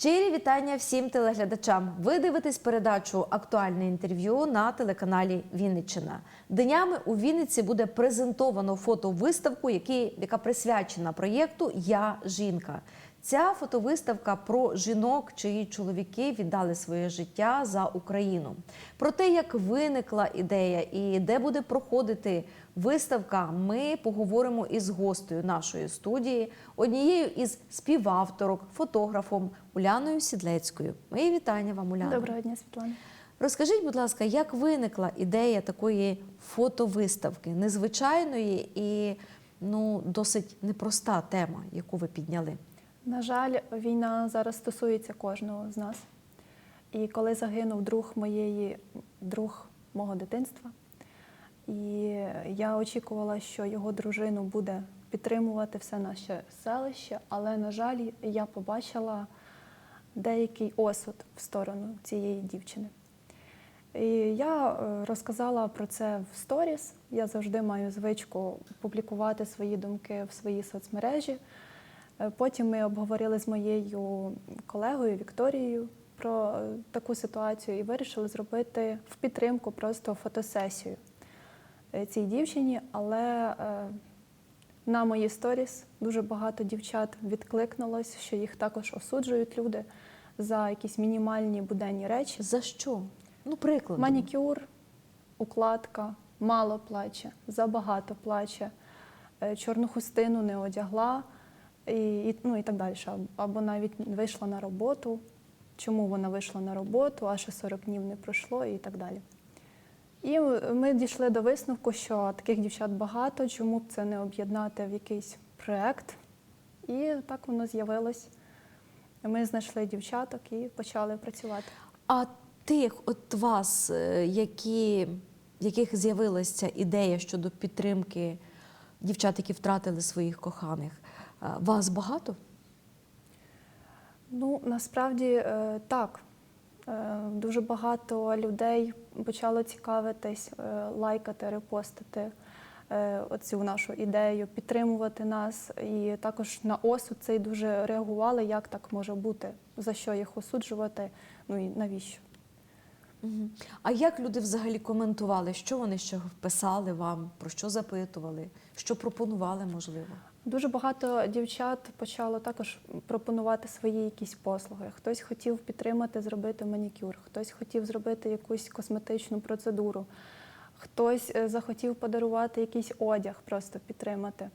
Щирі вітання всім телеглядачам. Ви дивитесь передачу Актуальне інтерв'ю на телеканалі Вінниччина. Днями у Вінниці буде презентовано фотовиставку, яка присвячена проєкту Я жінка. Ця фотовиставка про жінок, чиї чоловіки віддали своє життя за Україну. Про те, як виникла ідея і де буде проходити виставка, ми поговоримо із гостею нашої студії, однією із співавторок, фотографом Уляною Сідлецькою. Мої вітання вам, Уляна. Доброго дня, Світлана. Розкажіть, будь ласка, як виникла ідея такої фотовиставки, незвичайної і ну, досить непроста тема, яку ви підняли? На жаль, війна зараз стосується кожного з нас. І коли загинув друг моєї, друг мого дитинства, і я очікувала, що його дружину буде підтримувати все наше селище, але, на жаль, я побачила деякий осуд в сторону цієї дівчини. І я е, розказала про це в сторіс. Я завжди маю звичку публікувати свої думки в своїй соцмережі. Е, Потім ми обговорили з моєю колегою Вікторією про е, таку ситуацію і вирішили зробити в підтримку просто фотосесію е, цій дівчині. Але на мої сторіс дуже багато дівчат відкликнулось, що їх також осуджують люди за якісь мінімальні буденні речі. За що? Ну, приклад. Манікюр, укладка, мало плаче, забагато плаче, чорну хустину не одягла і, і, ну, і так далі. Або навіть вийшла на роботу. Чому вона вийшла на роботу, а ще 40 днів не пройшло і так далі. І ми дійшли до висновку, що таких дівчат багато, чому б це не об'єднати в якийсь проєкт. І так воно з'явилось. Ми знайшли дівчаток і почали працювати. А тих от вас, е, які, яких з'явилася ідея щодо підтримки дівчат, які втратили своїх коханих, е, вас багато? Ну, насправді е, так. Е, Дуже багато людей почало цікавитись, е, лайкати, репостити оцю нашу ідею, підтримувати нас. І також на осуд цей дуже реагували, як так може бути, за що їх осуджувати, ну і навіщо. А як люди взагалі коментували, що вони ще писали вам, про що запитували, що пропонували, можливо? Дуже багато дівчат почало також пропонувати свої якісь послуги. Хтось хотів підтримати, зробити манікюр, хтось хотів зробити якусь косметичну процедуру, хтось е, захотів подарувати якийсь одяг, просто підтримати.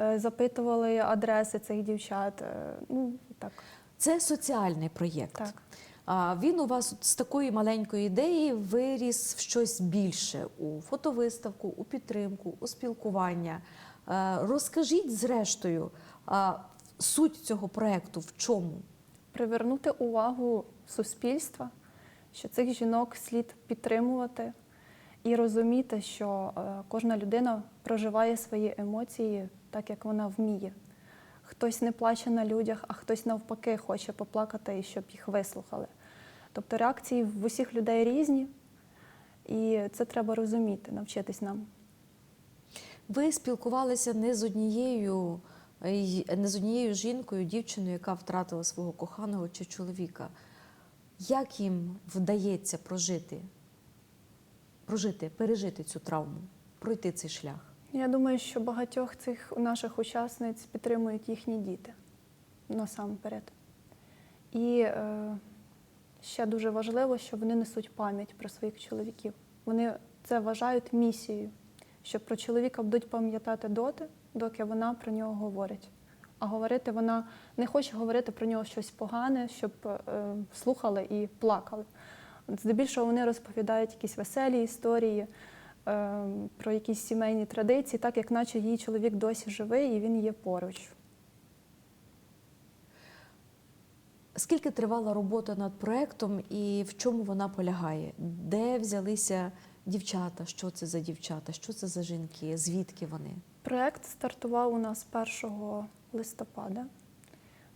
Е, Запитували адреси цих дівчат. е, Ну так, Це соціальний проєкт. так. А він у вас з такої маленької ідеї виріс в щось більше у фотовиставку, у підтримку, у спілкування. Е, Розкажіть, зрештою, суть цього проєкту в чому? привернути увагу суспільства, що цих жінок слід підтримувати і розуміти, що е, кожна людина проживає свої емоції так, як вона вміє. Хтось не плаче на людях, а хтось навпаки хоче поплакати і щоб їх вислухали. Тобто реакції в усіх людей різні, і це треба розуміти, навчитись нам. Ви спілкувалися не з однією, е, не з однією жінкою, дівчиною, яка втратила свого коханого чи чоловіка. Як їм вдається прожити, прожити, пережити цю травму, пройти цей шлях? Я думаю, що багатьох цих наших учасниць підтримують їхні діти насамперед. І е, ще дуже важливо, що вони несуть пам'ять про своїх чоловіків. Вони це вважають місією, що про чоловіка будуть пам'ятати доти, доки вона про нього говорить. А говорити вона не хоче говорити про нього щось погане, щоб е, слухали і плакали. Здебільшого вони розповідають якісь веселі історії е, про якісь сімейні традиції, так як наче її чоловік досі живий і він є поруч. Скільки тривала робота над проектом і в чому вона полягає? Де взялися дівчата? Що це за дівчата? Що це за жінки? Звідки вони? Проект стартував у нас 1 листопада.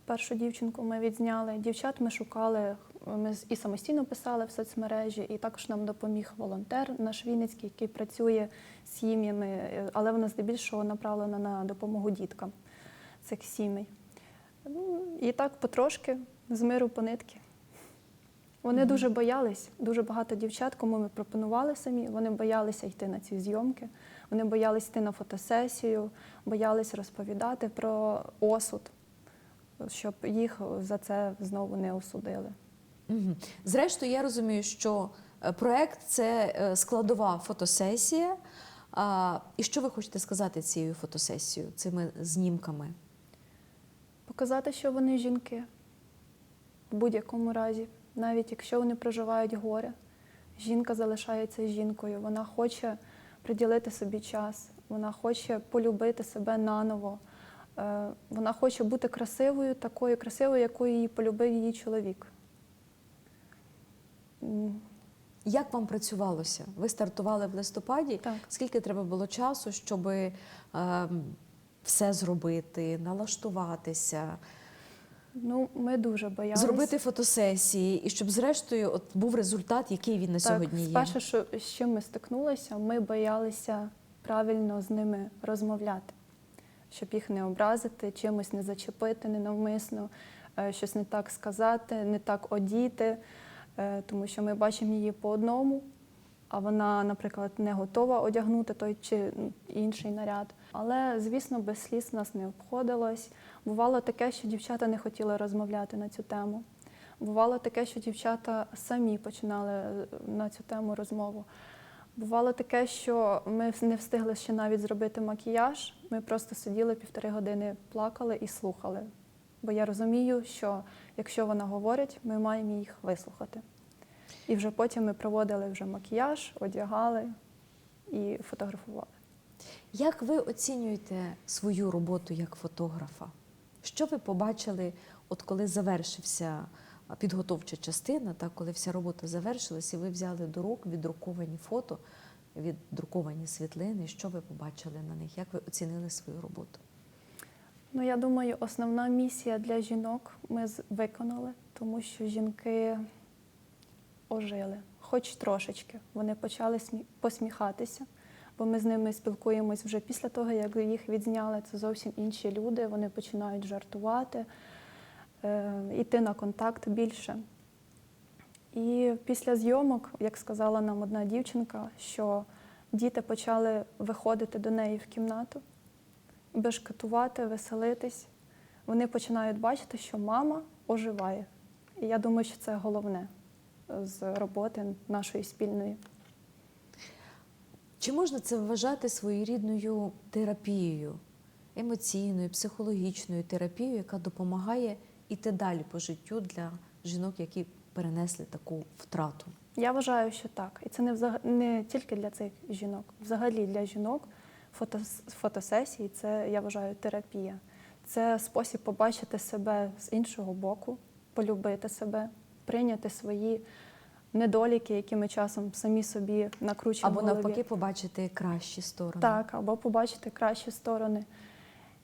Першу дівчинку ми відзняли. Дівчат ми шукали, ми і самостійно писали в соцмережі, і також нам допоміг волонтер наш Вінницький, який працює з сім'ями, е, але вона здебільшого направлена на допомогу діткам цих сімей. Ну, і так потрошки з миру по нитки. Вони дуже боялись, дуже багато дівчат, кому ми пропонували самі, вони боялися йти на ці зйомки, вони боялись йти на фотосесію, боялись розповідати про осуд, щоб їх за це знову не осудили. Угу. Зрештою, я розумію, що е, проект це е, складова фотосесія. А, і що ви хочете сказати цією фотосесією, цими знімками? Показати, що вони жінки в будь-якому разі, навіть якщо вони проживають горе, жінка залишається жінкою, вона хоче приділити собі час, вона хоче полюбити себе наново, Е, вона хоче бути красивою, такою красивою, якою її полюбив її чоловік. Як вам працювалося? Ви стартували в листопаді. Так. Скільки треба було часу, щоб е, все зробити, налаштуватися, Ну, ми дуже боялися. зробити фотосесії, і щоб, зрештою, от був результат, який він на сьогодні є? Перше, що з чим ми стикнулися, ми боялися правильно з ними розмовляти, щоб їх не образити, чимось не зачепити ненавмисно, е, щось не так сказати, не так одіти, е, тому що ми бачимо її по одному, а вона, наприклад, не готова одягнути той чи інший наряд. Але, звісно, без сліз нас не обходилось. Бувало таке, що дівчата не хотіли розмовляти на цю тему. Бувало таке, що дівчата самі починали е, на цю тему розмову. Бувало таке, що ми не встигли ще навіть зробити макіяж. Ми просто сиділи півтори години, плакали і слухали. Бо я розумію, що якщо вона говорить, ми маємо їх вислухати. І вже потім ми проводили вже макіяж, одягали і фотографували. Як ви оцінюєте свою роботу як фотографа? Що ви побачили, от коли завершився підготовча частина, так, коли вся робота завершилась, і ви взяли до рук віддруковані фото, віддруковані світлини? Що ви побачили на них? Як ви оцінили свою роботу? Ну, я думаю, основна місія для жінок ми виконали, тому що жінки ожили, хоч трошечки. Вони почали посміхатися, бо ми з ними спілкуємось вже після того, як їх відзняли. Це зовсім інші люди. Вони починають жартувати, е, йти на контакт більше. І після зйомок, як сказала нам одна дівчинка, що діти почали виходити до неї в кімнату бешкетувати, веселитись. Вони починають бачити, що мама оживає. І я думаю, що це головне з роботи нашої спільної. Чи можна це вважати своєрідною терапією, емоційною, психологічною терапією, яка допомагає іти далі по життю для жінок, які перенесли таку втрату? Я вважаю, що так. І це не, взаг... не тільки для цих жінок. Взагалі для жінок фото... фотосесії це, я вважаю, терапія. Це спосіб побачити себе з іншого боку, полюбити себе, прийняти свої недоліки, які ми часом самі собі накручуємо. Або в голові. навпаки побачити кращі сторони? Так, або побачити кращі сторони.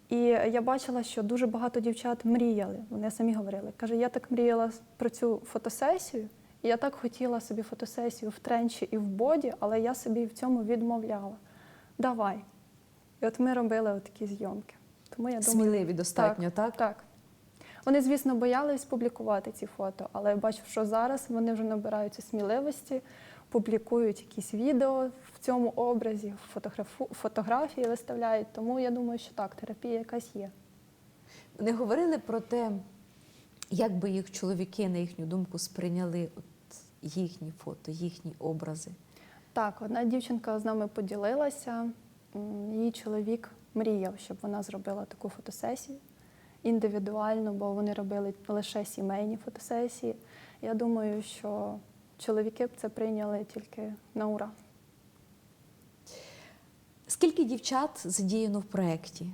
І я бачила, що дуже багато дівчат мріяли. Вони самі говорили. Каже, я так мріяла про цю фотосесію, і я так хотіла собі фотосесію в тренчі і в боді, але я собі в цьому відмовляла. Давай. І от ми робили такі зйомки. Тому я думаю, Сміливі достатньо, так? так. Вони, звісно, боялись публікувати ці фото, але я бачу, що зараз вони вже набираються сміливості, публікують якісь відео в цьому образі, фотографу- фотографії виставляють. Тому я думаю, що так, терапія якась є. Не говорили про те, як би їх чоловіки, на їхню думку, сприйняли от їхні фото, їхні образи. Так, одна дівчинка з нами поділилася. Її чоловік мріяв, щоб вона зробила таку фотосесію індивідуально, бо вони робили лише сімейні фотосесії. Я думаю, що чоловіки б це прийняли тільки на ура. Скільки дівчат задіяно в проєкті?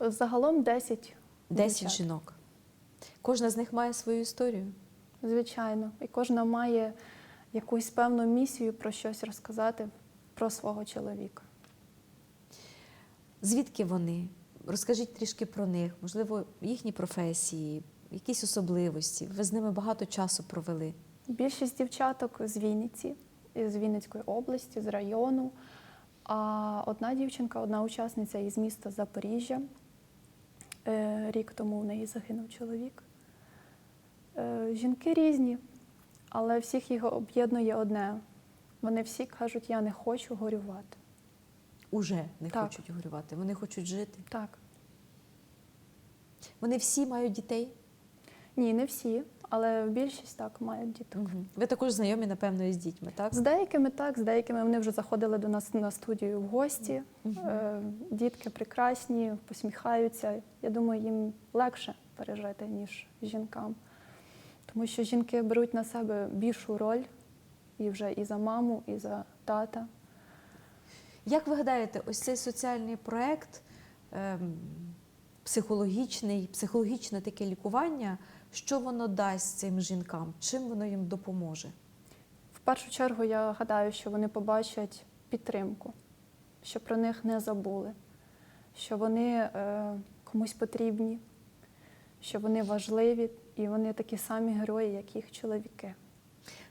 Загалом 10. Десять дівчат. жінок. Кожна з них має свою історію. Звичайно. І кожна має якусь певну місію про щось розказати про свого чоловіка. Звідки вони? Розкажіть трішки про них, можливо, їхні професії, якісь особливості. Ви з ними багато часу провели. Більшість дівчаток з Вінниці, з Вінницької області, з району. А одна дівчинка, одна учасниця із міста Запоріжжя. Е, Рік тому в неї загинув чоловік. Е, Жінки різні, але всіх їх об'єднує одне. Вони всі кажуть, я не хочу горювати. Уже не Так. хочуть горювати, вони хочуть жити. Так. Вони всі мають дітей. Ні, не всі, але більшість так мають діток. Ви також знайомі, напевно, із дітьми, так? З деякими так, з деякими вони вже заходили до нас на студію в гості. Е, Дітки прекрасні, посміхаються. Я думаю, їм легше пережити, ніж жінкам. Тому що жінки беруть на себе більшу роль і вже і за маму, і за тата. Як ви гадаєте, ось цей соціальний проект, ем, психологічний, психологічне таке лікування, що воно дасть цим жінкам? Чим воно їм допоможе? В першу чергу я гадаю, що вони побачать підтримку, що про них не забули, що вони е, комусь потрібні, що вони важливі і вони такі самі герої, як їх чоловіки.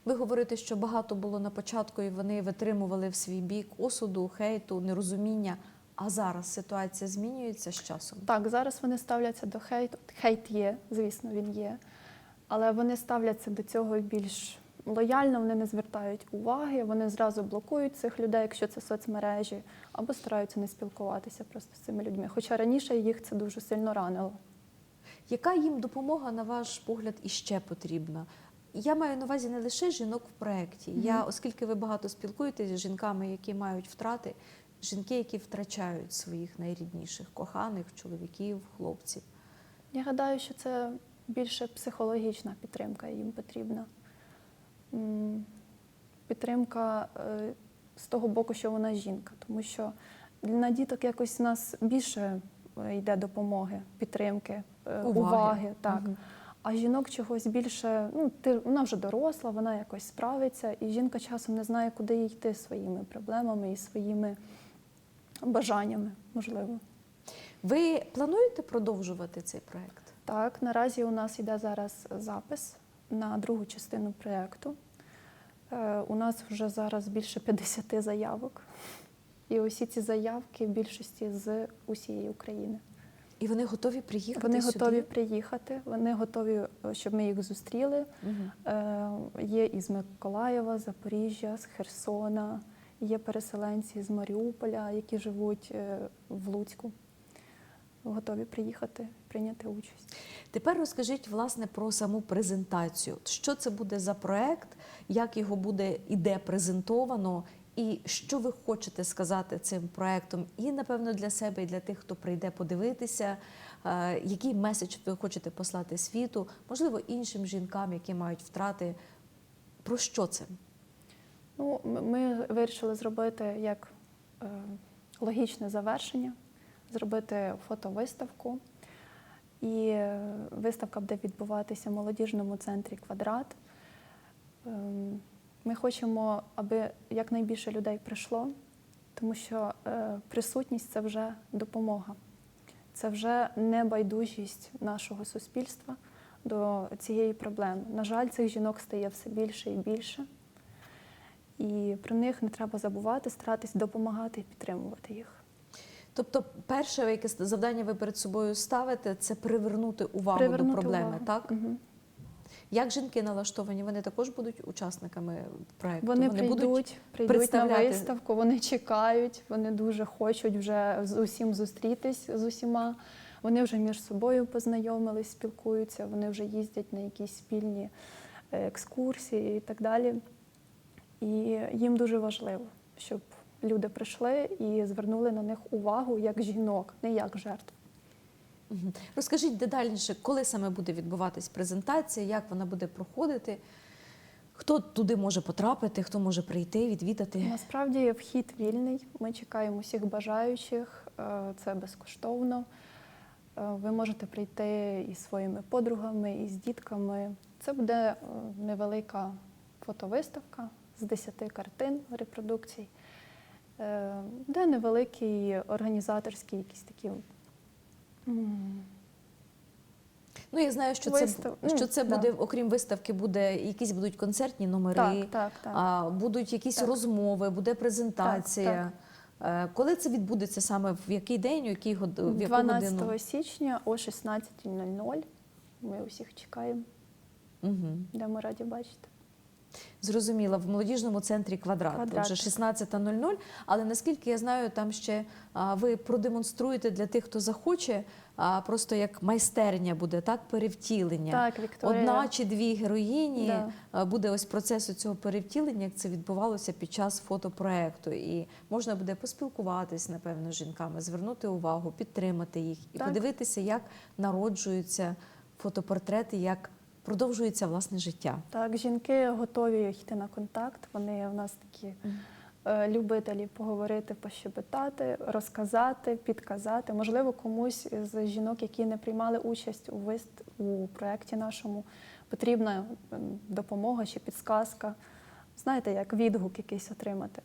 Ви говорите, що багато було на початку, і вони витримували в свій бік осуду, хейту, нерозуміння. А зараз ситуація змінюється з часом. Так, зараз вони ставляться до хейту. Хейт є, звісно, він є. Але вони ставляться до цього більш лояльно, вони не звертають уваги, вони зразу блокують цих людей, якщо це соцмережі, або стараються не спілкуватися просто з цими людьми. Хоча раніше їх це дуже сильно ранило. Яка їм допомога, на ваш погляд, іще потрібна? Я маю на увазі не лише жінок в проєкті. Я, оскільки ви багато спілкуєтеся з жінками, які мають втрати, жінки, які втрачають своїх найрідніших, коханих, чоловіків, хлопців. Я гадаю, що це більше психологічна підтримка їм потрібна. Підтримка е, з того боку, що вона жінка, тому що на діток якось у нас більше е, йде допомоги, підтримки, е, Уваги. уваги. так. Мгм. А жінок чогось більше, ну ти вона вже доросла, вона якось справиться, і жінка часом не знає, куди їй йти своїми проблемами і своїми бажаннями, можливо. Ви плануєте продовжувати цей проєкт? Так, наразі у нас йде зараз запис на другу частину проєкту. Е, У нас вже зараз більше 50 заявок. І усі ці заявки в більшості з усієї України. І вони готові приїхати Вони сюди? готові приїхати, вони готові, е, щоб ми їх зустріли. Мгм. Е, Є із Миколаєва, Запоріжжя, з Херсона, є переселенці з Маріуполя, які живуть е, в Луцьку. Готові приїхати, прийняти участь. Тепер розкажіть власне про саму презентацію. Що це буде за проект, як його буде і де презентовано, і що ви хочете сказати цим проектом, і напевно для себе, і для тих, хто прийде подивитися, е, який меседж ви хочете послати світу, можливо, іншим жінкам, які мають втрати. Про що це? Ну, ми вирішили зробити як е, логічне завершення, зробити фотовиставку. І е, виставка буде відбуватися в молодіжному центрі Квадрат. Ем, Ми хочемо, аби якнайбільше людей прийшло, тому що е, присутність це вже допомога, це вже небайдужість нашого суспільства до цієї проблеми. На жаль, цих жінок стає все більше і більше. І про них не треба забувати, старатись допомагати і підтримувати їх. Тобто, перше, яке завдання ви перед собою ставите, це привернути увагу Привернути до проблеми, увагу. так? Мгм. Як жінки налаштовані? Вони також будуть учасниками проекту? Вони, прийдуть, прийдуть на виставку, вони чекають, вони дуже хочуть вже з усім зустрітись з усіма. Вони вже між собою познайомились, спілкуються, вони вже їздять на якісь спільні е, екскурсії і так далі. І їм дуже важливо, щоб люди прийшли і звернули на них увагу як жінок, не як жертв. Розкажіть детальніше, коли саме буде відбуватись презентація, як вона буде проходити, хто туди може потрапити, хто може прийти, відвідати. Насправді вхід вільний. Ми чекаємо всіх бажаючих. Е, Це безкоштовно. Е, Ви можете прийти із своїми подругами, із дітками. Це буде е, невелика фотовиставка з 10 картин репродукцій, де невеликий організаторський якісь такі. Ну я знаю, що це що ну, це да. буде, окрім виставки, буде якісь будуть концертні номери, Так, так, так. А, будуть якісь Так. розмови, буде презентація. Е, Коли це відбудеться саме в який день, у який год... в яку 12 годину? січня о 16.00. Ми усіх чекаємо. Угу. Будемо раді бачити. Зрозуміло, в молодіжному центрі квадрат. «Квадрат». Отже, 16.00. Але наскільки я знаю, там ще а, ви продемонструєте для тих, хто захоче, а, просто як майстерня буде, так, перевтілення. Так, Вікторія. Одна чи дві героїні Да. буде ось процесу цього перевтілення, як це відбувалося під час фотопроекту. І можна буде поспілкуватись, напевно, з жінками, звернути увагу, підтримати їх і Так. подивитися, як народжуються фотопортрети, як продовжується власне життя. Так, жінки готові йти на контакт. Вони у нас такі е, любителі поговорити, пощебетати, розказати, підказати. Можливо, комусь з жінок, які не приймали участь у вист у проєкті нашому, потрібна допомога чи підсказка. Знаєте, як відгук якийсь отримати.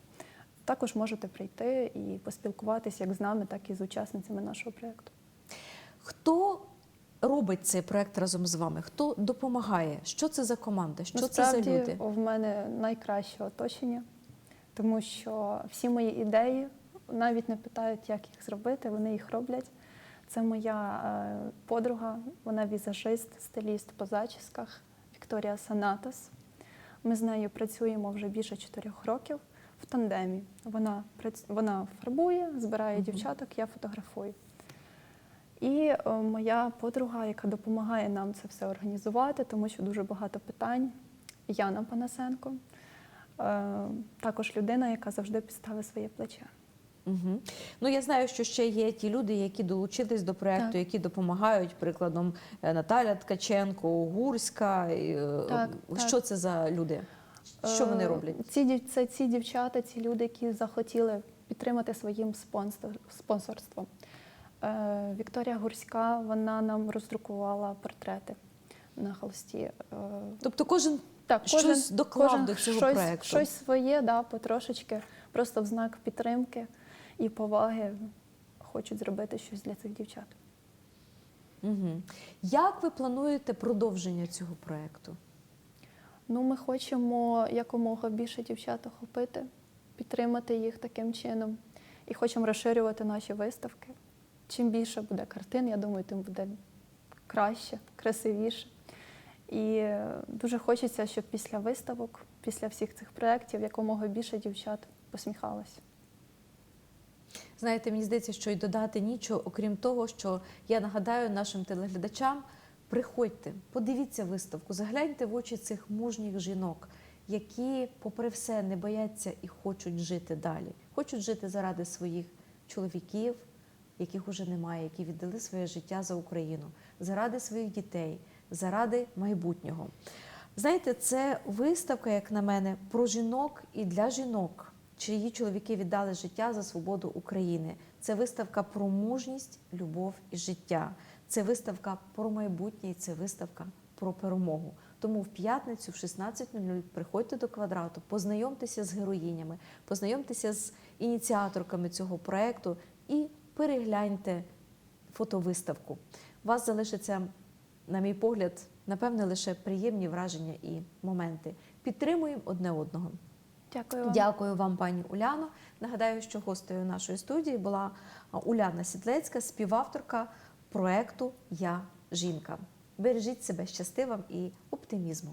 Також можете прийти і поспілкуватися як з нами, так і з учасницями нашого проєкту. Хто робить цей проект разом з вами? Хто допомагає? Що це за команда? Що це за люди? в мене найкраще оточення, тому що всі мої ідеї навіть не питають, як їх зробити, вони їх роблять. Це моя е, подруга, вона візажист, стиліст по зачісках Вікторія Санатос. Ми з нею працюємо вже більше чотирьох років в тандемі. Вона, вона фарбує, збирає дівчаток, я фотографую. І е, моя подруга, яка допомагає нам це все організувати, тому що дуже багато питань. Яна Панасенко, е, також людина, яка завжди підставить своє плече. Угу. Ну я знаю, що ще є ті люди, які долучились до проекту, Так. які допомагають. Прикладом е, Наталя Ткаченко, Гурська. Так, Що це за люди? Що вони роблять? Ці, це ці дівчата, ці люди, які захотіли підтримати своїм спонсорством. Е, Вікторія Гурська, вона нам роздрукувала портрети на холсті. Е, Тобто кожен Так, Щось доклав до цього щось, проекту. Щось своє, да, потрошечки, просто в знак підтримки і поваги хочуть зробити щось для цих дівчат. угу. як ви плануєте продовження цього проекту? Ну, ми хочемо якомога більше дівчат охопити, підтримати їх таким чином. І хочемо розширювати наші виставки. Чим більше буде картин, я думаю, тим буде краще, красивіше. І е, дуже хочеться, щоб після виставок, після всіх цих проєктів, якомога більше дівчат посміхалось. Знаєте, мені здається, що й додати нічого, окрім того, що я нагадаю нашим телеглядачам: приходьте, подивіться виставку, загляньте в очі цих мужніх жінок, які, попри все, не бояться і хочуть жити далі. Хочуть жити заради своїх чоловіків, яких уже немає, які віддали своє життя за Україну, заради своїх дітей, заради майбутнього. Знаєте, це виставка, як на мене, про жінок і для жінок, чиї чоловіки віддали життя за свободу України. Це виставка про мужність, любов і життя. Це виставка про майбутнє, і це виставка про перемогу. Тому в п'ятницю, в 16.00 приходьте до квадрату, познайомтеся з героїнями, познайомтеся з ініціаторками цього проекту і перегляньте фотовиставку. У вас залишиться, на мій погляд, напевне, лише приємні враження і моменти. Підтримуємо одне одного. Дякую вам. Дякую вам, пані Уляно. Нагадаю, що гостею нашої студії була Уляна Сідлецька, співавторка проекту Я жінка. Бережіть себе щасти вам і оптимізму.